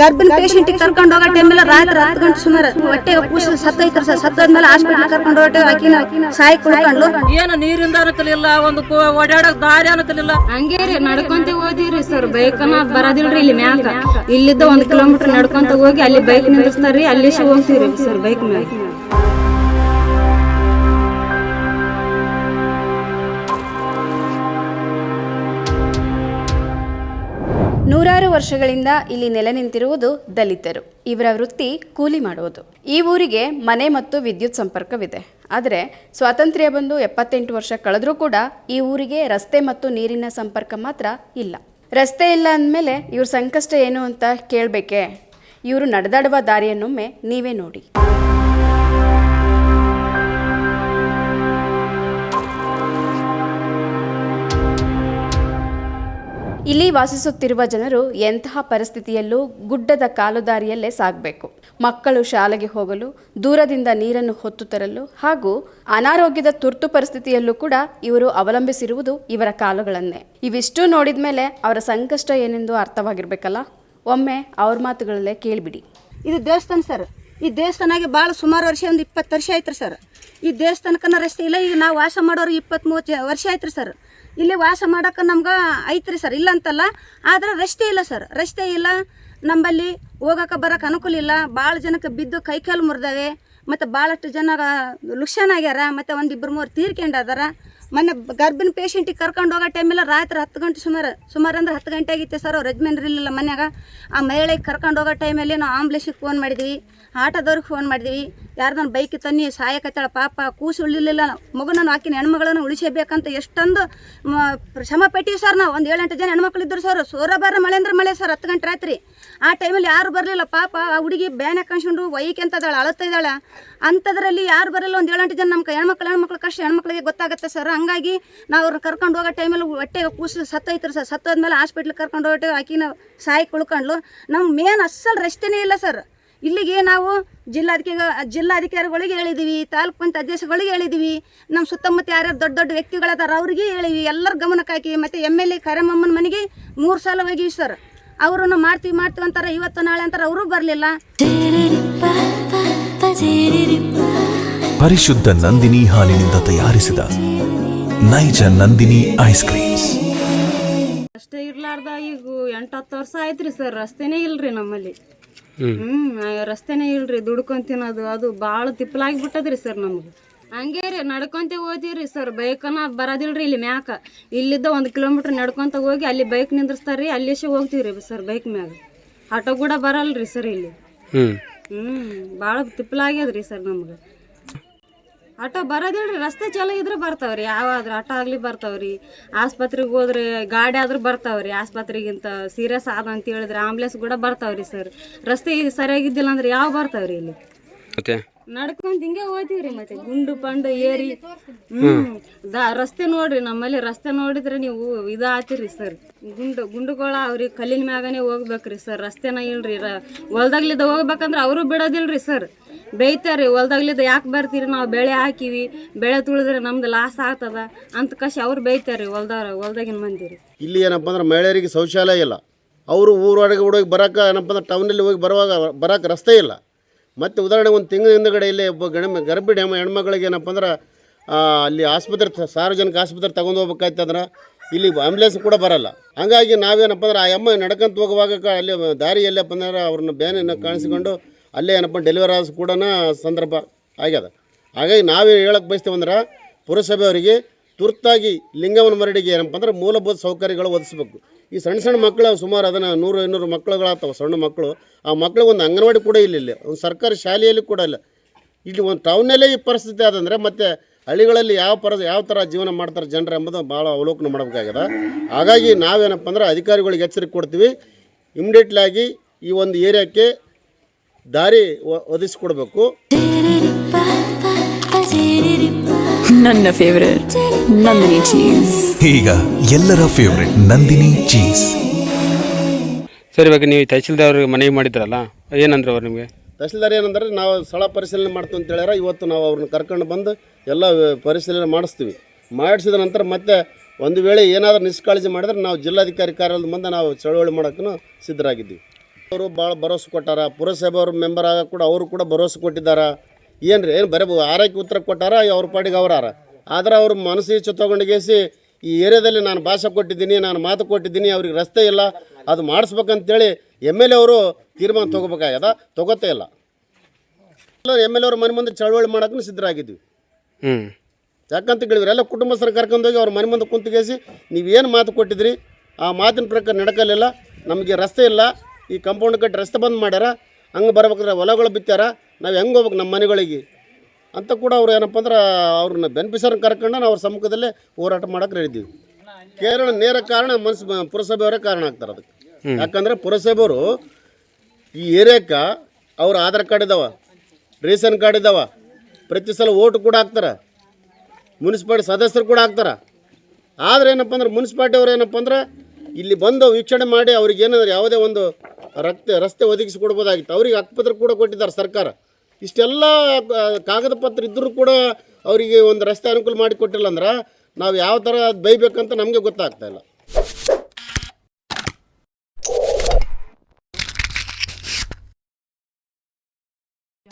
ಗರ್ಭಿಣಿ ಪೇಷಂಟ್ ಕರ್ಕೊಂಡು ಹೋಗೋ ಟೈಮ್ ರಾತ್ರಿ ಹತ್ತು ಗಂಟೆ ಸುಮಾರು ಹೊಟ್ಟೆ ಸತ್ತೈತ್ರ ಸರ್. ಸತ್ತೋದ್ಮೇಲೆ ಹಾಸ್ಪಿಟಲ್ ಕರ್ಕೊಂಡು ಹೋಗಿ ಆಕಿನ ಸಾಯಿ ಕುಳ್ಕೊಂಡು ಏನು ನೀರಿಂದ ಅನುಕಲಿಲ್ಲ ಒಂದು ಕೋ- ಓಡಾಡಕ್ ದಾರಿ ಅನುಕಲಿಲ್ಲ. ಹಂಗೆ ರೀ ನಡ್ಕೊಂತ ಹೋದಿವ್ರಿ ಸರ್. ಬೈಕನ ಬರೋದಿಲ್ರಿ ಇಲ್ಲಿ ಮ್ಯಾಕ. ಇಲ್ಲಿದ್ದ ಒಂದು ಕಿಲೋಮೀಟರ್ ನಡ್ಕೊಂತ ಹೋಗಿ ಅಲ್ಲಿ ಬೈಕ್ ನಿಂದಿರ್ಸ್ತಾರ್ರಿ ಅಲ್ಲಿ ಹೋಗ್ತೀವ್ರಿ ಸರ್ ಬೈಕ್ ಮ್ಯಾಗ. ನೂರಾರು ವರ್ಷಗಳಿಂದ ಇಲ್ಲಿ ನೆಲೆ ನಿಂತಿರುವುದು ದಲಿತರು. ಇವರ ವೃತ್ತಿ ಕೂಲಿ ಮಾಡುವುದು. ಈ ಊರಿಗೆ ಮನೆ ಮತ್ತು ವಿದ್ಯುತ್ ಸಂಪರ್ಕವಿದೆ. ಆದರೆ ಸ್ವಾತಂತ್ರ್ಯ ಬಂದು ಎಪ್ಪತ್ತೆಂಟು ವರ್ಷ ಕಳೆದರೂ ಕೂಡ ಈ ಊರಿಗೆ ರಸ್ತೆ ಮತ್ತು ನೀರಿನ ಸಂಪರ್ಕ ಮಾತ್ರ ಇಲ್ಲ. ರಸ್ತೆ ಇಲ್ಲ ಅಂದಮೇಲೆ ಇವ್ರ ಸಂಕಷ್ಟ ಏನು ಅಂತ ಕೇಳಬೇಕೆ? ಇವರು ನಡೆದಾಡುವ ದಾರಿಯನ್ನೊಮ್ಮೆ ನೀವೇ ನೋಡಿ. ಇಲ್ಲಿ ವಾಸಿಸುತ್ತಿರುವ ಜನರು ಎಂತಹ ಪರಿಸ್ಥಿತಿಯಲ್ಲೂ ಗುಡ್ಡದ ಕಾಲುದಾರಿಯಲ್ಲೇ ಸಾಗಬೇಕು. ಮಕ್ಕಳು ಶಾಲೆಗೆ ಹೋಗಲು, ದೂರದಿಂದ ನೀರನ್ನು ಹೊತ್ತು ತರಲು ಹಾಗೂ ಅನಾರೋಗ್ಯದ ತುರ್ತು ಪರಿಸ್ಥಿತಿಯಲ್ಲೂ ಕೂಡ ಇವರು ಅವಲಂಬಿಸಿರುವುದು ಇವರ ಕಾಲುಗಳನ್ನೇ. ಇವಿಷ್ಟು ನೋಡಿದ ಮೇಲೆ ಅವರ ಸಂಕಷ್ಟ ಏನೆಂದು ಅರ್ಥವಾಗಿರ್ಬೇಕಲ್ಲ? ಒಮ್ಮೆ ಅವ್ರ ಮಾತುಗಳಲ್ಲೇ ಕೇಳಿಬಿಡಿ. ಇದು ದೇವಸ್ಥಾನ ಸರ್. ಈ ದೇವಸ್ಥಾನಾಗೆ ಭಾಳ ಸುಮಾರು ವರ್ಷ, ಒಂದು ಇಪ್ಪತ್ತು ವರ್ಷ ಆಯ್ತು ಸರ್. ಈ ದೇವಸ್ಥಾನಕ್ಕನ ರಸ್ತೆ ಇಲ್ಲ, ಈಗ ನಾವು ವಾಸ ಮಾಡೋರು ಇಪ್ಪತ್ತ್ ಮೂವತ್ತು ವರ್ಷ ಆಯ್ತು ಸರ್. ಇಲ್ಲಿ ವಾಸ ಮಾಡೋಕೆ ನಮ್ಗೆ ಐತ್ರಿ ಸರ್ ಇಲ್ಲ ಅಂತಲ್ಲ ಆದ್ರೆ ರಸ್ತೆ ಇಲ್ಲ ಸರ್. ರಸ್ತೆ ಇಲ್ಲ, ನಮ್ಮಲ್ಲಿ ಹೋಗಕ್ಕೆ ಬರೋಕೆ ಅನುಕೂಲ ಇಲ್ಲ. ಭಾಳ ಜನಕ್ಕೆ ಬಿದ್ದು ಕೈ ಕಾಲು ಮುರಿದಾವೆ. ಮತ್ತು ಭಾಳಷ್ಟು ಜನ ಲುಕ್ಷನ್ ಆಗ್ಯಾರ. ಮತ್ತು ಒಂದು ಇಬ್ಬರು ಮೂರು ತೀರ್ಕೊಂಡದಾರ ಮೊನ್ನೆ ಗರ್ಭಿಣಿ ಪೇಷಂಟಿಗೆ ಕರ್ಕೊಂಡು ಹೋಗೋ ಟೈಮೆಲ್ಲ ರಾತ್ರಿ ಹತ್ತು ಗಂಟೆ ಸುಮಾರು ಸುಮಾರು ಅಂದ್ರೆ ಹತ್ತು ಗಂಟೆ ಆಗಿತ್ತು ಸರ್ ಅವ್ರು ಯಜಮಾನ್ರು ಇರಲಿಲ್ಲ ಮನ್ಯಾಗ. ಆ ಮಹಿಳೆಗೆ ಕರ್ಕೊಂಡು ಹೋಗೋ ಟೈಮಲ್ಲಿ ನಾವು ಆಂಬ್ಲೆನ್ಸಿಗೆ ಫೋನ್ ಮಾಡಿದ್ವಿ, ಆಟೋದವ್ರಿಗೆ ಫೋನ್ ಮಾಡಿದ್ವಿ. ಯಾರ್ದನ್ನ ಬೈಕ್ ತನ್ನಿ, ಸಾಯಕತ್ತಾಳ ಪಾಪ, ಕೂಸು ಉಳಿಲಿಲ್ಲ ಮಗುನನ್ನು ಆಕಿನ ಹೆಣ್ಮಗಳನ್ನು ಉಳಿಸಬೇಕಂತ ಎಷ್ಟೊಂದು ಶ್ರಮ ಪಟ್ಟಿವಿ ಸರ್ ನಾವು. ಒಂದು ಏಳೆಂಟು ಜನ ಹೆಣ್ಮಕ್ಳು ಇದ್ದರು ಸರ್ ಸೋರಬಾರ ಮಳೆ ಅಂದ್ರೆ ಮಳೆ ಸರ್ ಹತ್ತು ಗಂಟೆ ರಾತ್ರಿ. ಆ ಟೈಮಲ್ಲಿ ಯಾರು ಬರಲಿಲ್ಲ ಪಾಪ, ಆ ಹುಡುಗಿ ಬ್ಯಾನೆ ಕಣ್ಸ್ಕೊಂಡು ಒಯ್ಕೆಂತದಾಳ ಅಳತಾ ಇದ್ದಾಳೆ. ಅಂಥದ್ರಲ್ಲಿ ಯಾರು ಬರಲ್ಲ ಒಂದು ಏಳೆಂಟು ಜನ ನಮ್ಮ ಹೆಣ್ಮಕ್ಳು ಹೆಣ್ಮಕ್ಳು ಕಷ್ಟ ಹೆಣ್ಮಕ್ಳಿಗೆ ಗೊತ್ತಾಗುತ್ತೆ ಸರ್ ಹಂಗಾಗಿ ನಾವು ಅವ್ರು ಕರ್ಕೊಂಡು ಹೋಗೋ ಟೈಮಲ್ಲಿ ಹೊಟ್ಟೆ ಕೂಸು ಸತ್ತೈತ್ರಿ ಸರ್. ಸತ್ತೋದ್ಮೇಲೆ ಹಾಸ್ಪಿಟ್ಲಿಗೆ ಕರ್ಕೊಂಡು ಹೋಗ್ಬಿಟ್ಟು ಆಕಿನ ಸಾಯಿ ಕುಳ್ಕೊಂಡ್ಲು ನಮ್ಮ ಮೇನ್ ಅಸ್ಸಲ್ ರಸ್ತೆನೇ ಇಲ್ಲ ಸರ್. ಇಲ್ಲಿಗೆ ನಾವು ಜಿಲ್ಲಾಧಿಕಾರಿ ಜಿಲ್ಲಾಧಿಕಾರಿಗಳಿಗೆ ಹೇಳಿದ್ದೀವಿ ತಾಲೂಕು ಪಂಚಾಯತ್ ಅಧ್ಯಕ್ಷಗಳಿಗೆ ಹೇಳಿದ್ದೀವಿ ನಮ್ಮ ಸುತ್ತಮುತ್ತ ಯಾರ್ಯಾರು ದೊಡ್ಡ ದೊಡ್ಡ ವ್ಯಕ್ತಿಗಳದಾರ ಅವ್ರಿಗೆ ಹೇಳಿವಿ ಎಲ್ಲರ ಗಮನಕ್ಕೆ ಹಾಕಿ ಮತ್ತು ಎಂ ಎಲ್ ಎ ಕರಮಮ್ಮನ ಮನೆಗೆ ಮೂರು ಸಲ ಹೋಗಿವಿ ಸರ್. ಅವರು ಮಾಡ್ತೀವಿ ಮಾಡ್ತೀವಿ ಅಂತಾರೆ. ಇವತ್ತು ನಾಳೆ ಅಂತಾರೆ ಅವರು ಬರಲಿಲ್ಲ. ಪರಿಶುದ್ಧ ನಂದಿನಿ ಹಾಲಿನಿಂದ ತಯಾರಿಸಿದ ನೈಜ ನಂದಿನಿ ಐಸ್ ಕ್ರೀಮ್ಸ್ ಅಷ್ಟೇ ಇರ್ಲಾರ್ದ ಈಗ ಎಂಟು ಹತ್ತು ವರ್ಷ ಆಯ್ತ್ರಿ ಸರ್ ರಸ್ತೆನೇ ಇಲ್ರಿ ನಮ್ಮಲ್ಲಿ. ಹ್ಮ್. ರಸ್ತೆನೇ ಇಲ್ರಿ ದುಡ್ಕೊಂಡ್ ತಿನ್ನೋದು ಅದು ಭಾಳ ತಿಪ್ಪಲಾಗಿ ಬಿಟ್ಟದ್ರಿ ಸರ್ ನಮ್ಗೆ. ಹಂಗೇ ರೀ ನಡ್ಕೊಂತ ಹೋದಿವ್ರಿ ಸರ್ ಬೈಕನ ಬರೋದಿಲ್ರಿ ಇಲ್ಲಿ ಮ್ಯಾಕ. ಇಲ್ಲಿದ್ದ ಒಂದು ಕಿಲೋಮೀಟರ್ ನಡ್ಕೊಂತ ಹೋಗಿ ಅಲ್ಲಿ ಬೈಕ್ ನಿಂದ್ರಿಸ್ತಾರ್ರಿ ಅಲ್ಲಿ ಹೋಗ್ತೀವ್ರಿ ಸರ್ ಬೈಕ್ ಮ್ಯಾಗ. ಆಟೋ ಕೂಡ ಬರಲ್ರಿ ಸರ್ ಇಲ್ಲಿ. ಹ್ಮ್ ಭಾಳ ತಿಪ್ಪಲಾಗ್ಯದ್ರಿ ಸರ್ ನಮ್ಗೆ. ಆಟೋ ಬರೋದಿಲ್ರಿ, ರಸ್ತೆ ಚಲೋ ಇದ್ರೆ ಬರ್ತಾವ್ರಿ. ಯಾವಾದ್ರೂ ಆಟೋ ಆಗ್ಲಿ ಬರ್ತಾವ್ರಿ. ಆಸ್ಪತ್ರೆಗೆ ಹೋದ್ರೆ ಗಾಡಿ ಆದ್ರೂ ಬರ್ತಾವ್ರಿ. ಆಸ್ಪತ್ರೆಗಿಂತ ಸೀರಿಯಸ್ ಆದ ಅಂತ ಹೇಳಿದ್ರೆ ಆಂಬುಲೆನ್ಸ್ ಕೂಡ ಬರ್ತಾವ್ರಿ ಸರ್ ರಸ್ತೆ ಸರಿಯಾಗಿದ್ದಿಲ್ಲ ಅಂದ್ರೆ ಯಾವ ಬರ್ತಾವ್ರಿ ಇಲ್ಲಿ? ಮತ್ತೆ? ನಡ್ಕೊಂಡ್ ಹಿಂಗೆ ಹೋಗ್ತೀವ್ರಿ ಮತ್ತೆ ಗುಂಡು ಪಂಡು ಏರಿ. ಹ್ಮ್. ದಾ ರಸ್ತೆ ನೋಡ್ರಿ ನಮ್ಮಲ್ಲಿ ರಸ್ತೆ ನೋಡಿದ್ರೆ ನೀವು ಇದು ಆತಿರಿ ಸರ್. ಗುಂಡು ಗುಂಡುಗಳ ಅವ್ರಿ ಕಲ್ಲಿನ ಮ್ಯಾಗನೇ ಹೋಗ್ಬೇಕ್ರಿ ಸರ್. ರಸ್ತೆನ ಇಲ್ರಿ ರ- ಹೊಲ್ದಾಗ್ಲಿದ್ದ ಹೋಗ್ಬೇಕಂದ್ರೆ ಅವರು ಬಿಡೋದಿಲ್ರಿ ಸರ್. ಬೈತಾರ್ರಿ ಹೊಲ್ದಾಗ್ಲಿದ್ದ ಯಾಕೆ ಬರ್ತೀರಿ? ನಾವು ಬೆಳೆ ಹಾಕಿವಿ ಬೆಳೆ ತುಳಿದ್ರೆ ನಮ್ದು ಲಾಸ್ ಆಗ್ತದ ಅಂತ ಕಷ್ಟ ಅವ್ರು ಬೈತಾರ್ರಿ ಹೊಲ್ದಾರ ಹೊಲ್ದಾಗಿನ ಮಂದಿರಿ. ಇಲ್ಲಿ ಏನಪ್ಪ ಅಂದ್ರೆ ಮಹಿಳೆಯರಿಗೆ ಶೌಚಾಲಯ ಇಲ್ಲ. ಅವರು ಊರೊಳಗೆ ಹೋಗಿ ಬರೋಕೆ ಏನಪ್ಪ ಅಂದ್ರೆ ಟೌನಲ್ಲಿ ಹೋಗಿ ಬರುವಾಗ ಬರೋಕೆ ರಸ್ತೆ ಇಲ್ಲ. ಮತ್ತು ಉದಾಹರಣೆ ಒಂದು ತಿಂಗಳ ಹಿಂದುಗಡೆ ಇಲ್ಲಿ ಒಬ್ಬ ಗಣ ಗರ್ಭಿಣಿ ಹೆಣ್ಮಗಳಿಗೆ ಏನಪ್ಪ ಅಂದ್ರೆ ಅಲ್ಲಿ ಆಸ್ಪತ್ರೆ ಸಾರ್ವಜನಿಕ ಆಸ್ಪತ್ರೆ ತಗೊಂಡು ಹೋಗ್ಬೇಕಾಯ್ತಂದ್ರೆ ಇಲ್ಲಿ ಆಂಬ್ಯುಲೆನ್ಸ್ ಕೂಡ ಬರಲ್ಲ. ಹಾಗಾಗಿ ನಾವೇನಪ್ಪ ಅಂದ್ರೆ ಆ ಎಮ್ಮ ನಡ್ಕೊಂತ ಹೋಗುವಾಗ ಅಲ್ಲಿ ದಾರಿ ಎಲ್ಲಪ್ಪ ಅಂದ್ರೆ ಅವ್ರನ್ನ ಬೇನೆಯನ್ನು ಕಾಣಿಸಿಕೊಂಡು ಅಲ್ಲೇ ಏನಪ್ಪ ಡೆಲಿವರಿ ಆಸ್ ಕೂಡ ಸಂದರ್ಭ ಆಗ್ಯದ. ಹಾಗಾಗಿ ನಾವೇ ಹೇಳಕ್ಕೆ ಬಯಸ್ತೇವಂದ್ರೆ ಪುರಸಭೆಯವರಿಗೆ ತುರ್ತಾಗಿ ಲಿಂಗವನ ಮರಡಿಗೆ ಏನಪ್ಪ ಅಂದ್ರೆ ಮೂಲಭೂತ ಸೌಕರ್ಯಗಳು ಒದಗಿಸ್ಬೇಕು. ಈ ಸಣ್ಣ ಸಣ್ಣ ಮಕ್ಕಳು ಸುಮಾರು ಅದನ್ನು ನೂರು ಇನ್ನೂರು ಮಕ್ಕಳುಗಳಾಗ್ತವೆ, ಸಣ್ಣ ಮಕ್ಕಳು. ಆ ಮಕ್ಕಳಿಗೆ ಒಂದು ಅಂಗನವಾಡಿ ಕೂಡ ಇಲ್ಲ ಇಲ್ಲಿ. ಒಂದು ಸರ್ಕಾರಿ ಶಾಲೆಯಲ್ಲಿ ಕೂಡ ಇಲ್ಲ. ಇಲ್ಲಿ ಒಂದು ಟೌನಲ್ಲೇ ಈ ಪರಿಸ್ಥಿತಿ ಆದಂದರೆ ಮತ್ತು ಹಳ್ಳಿಗಳಲ್ಲಿ ಯಾವ ಪರ, ಯಾವ ಥರ ಜೀವನ ಮಾಡ್ತಾರೆ ಜನರು ಎಂಬುದು ಭಾಳ ಅವಲೋಕನ ಮಾಡಬೇಕಾಗಿದೆ. ಹಾಗಾಗಿ ನಾವೇನಪ್ಪ ಅಂದ್ರೆ ಅಧಿಕಾರಿಗಳಿಗೆ ಎಚ್ಚರಿಕೆ ಕೊಡ್ತೀವಿ. ಇಮ್ಡಿಯೇಟ್ಲಾಗಿ ಈ ಒಂದು ಏರಿಯಾಕ್ಕೆ ದಾರಿ ಒದಗಿಸ್ಕೊಡ್ಬೇಕು. ನನ್ನ ಫೇವರೇಟ್ ನಂದಿನಿ ಚೀಸ್ ಈಗ ಎಲ್ಲರ ಫೇವರೇಟ್ ನಂದಿನಿ ಚೀಸ್ ಸರ್ ಇವಾಗ ನೀವು ತಹಸೀಲ್ದಾರ್ ಮನವಿ ಮಾಡಿದ್ರಲ್ಲ ಏನಂದ್ರೆ ಅವ್ರು ನಿಮಗೆ? ತಹಸೀಲ್ದಾರ್ ಏನಂದ್ರೆ ನಾವು ಸ್ಥಳ ಪರಿಶೀಲನೆ ಮಾಡ್ತೀವಿ ಅಂತ ಹೇಳ್ಯಾರ. ಇವತ್ತು ನಾವು ಅವ್ರನ್ನ ಕರ್ಕೊಂಡು ಬಂದು ಎಲ್ಲ ಪರಿಶೀಲನೆ ಮಾಡಿಸ್ತೀವಿ. ಮಾಡಿಸಿದ ನಂತರ ಮತ್ತೆ ಒಂದು ವೇಳೆ ಏನಾದರೂ ನಿಷ್ಕಾಳಜಿ ಮಾಡಿದ್ರೆ ನಾವು ಜಿಲ್ಲಾಧಿಕಾರಿ ಕಾರ್ಯಾಲಯದ ಮುಂದೆ ನಾವು ಚಳವಳಿ ಮಾಡೋಕ್ಕೂ ಸಿದ್ಧರಾಗಿದ್ದೀವಿ. ಅವರು ಭಾಳ ಭರವಸೆ ಕೊಟ್ಟಾರ. ಪುರಸಭೆ ಅವ್ರ ಮೆಂಬರ್ ಆಗ ಕೂಡ ಅವರು ಕೂಡ ಭರವಸೆ ಕೊಟ್ಟಿದ್ದಾರೆ. ಏನು ರೀ ಏನು ಬರೀ ಆರೈಕೆ ಉತ್ತರ ಕೊಟ್ಟಾರ ಅವ್ರ ಪಾಡಿಗೆ ಅವರಾರ. ಆದ್ರೆ ಅವ್ರ ಮನಸ್ಸು ಇಚ್ಛೆ ತೊಗೊಂಡಿಗೇಸಿ ಈ ಏರಿಯಾದಲ್ಲಿ ನಾನು ಭಾಷೆ ಕೊಟ್ಟಿದ್ದೀನಿ ನಾನು ಮಾತು ಕೊಟ್ಟಿದ್ದೀನಿ ಅವ್ರಿಗೆ ರಸ್ತೆ ಇಲ್ಲ ಅದು ಮಾಡಿಸ್ಬೇಕಂತೇಳಿ ಎಂ ಎಲ್ ಎ ಅವರು ತೀರ್ಮಾನ ತೊಗೋಬೇಕಾಗ್ಯದ? ತೊಗೋತೇ ಇಲ್ಲ. ಎಂ ಎಲ್ ಎ ಅವ್ರ ಮನೆ ಮುಂದೆ ಚಳವಳಿ ಮಾಡೋಕ್ಕೂ ಸಿದ್ಧರಾಗಿದ್ವಿ. ಹ್ಞೂ ಯಾಕಂತ ಕೇಳಿದ್ರೆ ಎಲ್ಲ ಕುಟುಂಬ ಸರ್ ಕರ್ಕೊಂಡೋಗಿ ಅವ್ರ ಮನೆ ಮುಂದೆ ಕುಂತಿಗೇಸಿ ನೀವೇನು ಮಾತು ಕೊಟ್ಟಿದ್ರಿ? ಆ ಮಾತಿನ ಪ್ರಕಾರ ನಡ್ಕಲಿಲ್ಲ ನಮಗೆ ರಸ್ತೆ ಇಲ್ಲ ಈ ಕಾಂಪೌಂಡ್ ಕಟ್ಟಿ ರಸ್ತೆ ಬಂದ್ ಮಾಡ್ಯಾರ ಹಂಗೆ ಬರ್ಬೇಕಾದ್ರೆ ಹೊಲಗಳು ಬಿತ್ತಾರ ನಾವು ಹೆಂಗೆ ಹೋಗ್ಬೇಕು ನಮ್ಮ ಮನೆಗಳಿಗೆ? ಅಂತ ಕೂಡ ಅವ್ರು ಏನಪ್ಪ ಅಂದ್ರೆ ಅವ್ರನ್ನ ಬೆನಿಫಿಷರ್ನ ಕರ್ಕೊಂಡು ನಾವು ಅವ್ರ ಸಮ್ಮುಖದಲ್ಲೇ ಹೋರಾಟ ಮಾಡಕ್ಕೆ ರೆಡಿದ್ದೀವಿ ಕೇರಳ ನೇರ ಕಾರಣ ಮನ್ಸ್ ಪುರಸಭೆಯವರೇ ಕಾರಣ ಆಗ್ತಾರೆ ಅದಕ್ಕೆ. ಯಾಕಂದರೆ ಪುರಸಭೆಯವರು ಈ ಏರಿಯಾಕ ಅವ್ರ ಆಧಾರ್ ಕಾರ್ಡ್ ಇದಾವೆ ರೇಷನ್ ಕಾರ್ಡ್ ಇದಾವೆ ಪ್ರತಿ ಸಲ ಓಟು ಕೂಡ ಹಾಕ್ತಾರೆ ಮುನ್ಸಿಪಾಲ್ಟಿ ಸದಸ್ಯರು ಕೂಡ ಆಗ್ತಾರೆ ಆದರೆ ಏನಪ್ಪ ಅಂದ್ರೆ ಮುನ್ಸಿಪಾಲ್ಟಿ ಅವ್ರು ಏನಪ್ಪ ಅಂದ್ರೆ ಇಲ್ಲಿ ಬಂದು ವೀಕ್ಷಣೆ ಮಾಡಿ ಅವ್ರಿಗೆ ಏನಂದ್ರೆ ಯಾವುದೇ ಒಂದು ರಕ್ತ, ರಸ್ತೆ ಒದಗಿಸಿ ಕೊಡ್ಬೋದಾಗಿತ್ತು. ಅವರಿಗೆ ಹಕ್ಕುಪತ್ರ ಕೂಡ ಕೊಟ್ಟಿದ್ದಾರೆ ಸರ್ಕಾರ. ಇಷ್ಟೆಲ್ಲ ಕಾಗದ ಪತ್ರ ಇದ್ದರೂ ಕೂಡ ಅವರಿಗೆ ಒಂದು ರಸ್ತೆ ಅನುಕೂಲ ಮಾಡಿ ಕೊಟ್ಟಿಲ್ಲ ಅಂದ್ರೆ ನಾವು ಯಾವ ಥರ ಬೈಬೇಕಂತ ನಮಗೆ ಗೊತ್ತಾಗ್ತಾ ಇಲ್ಲ.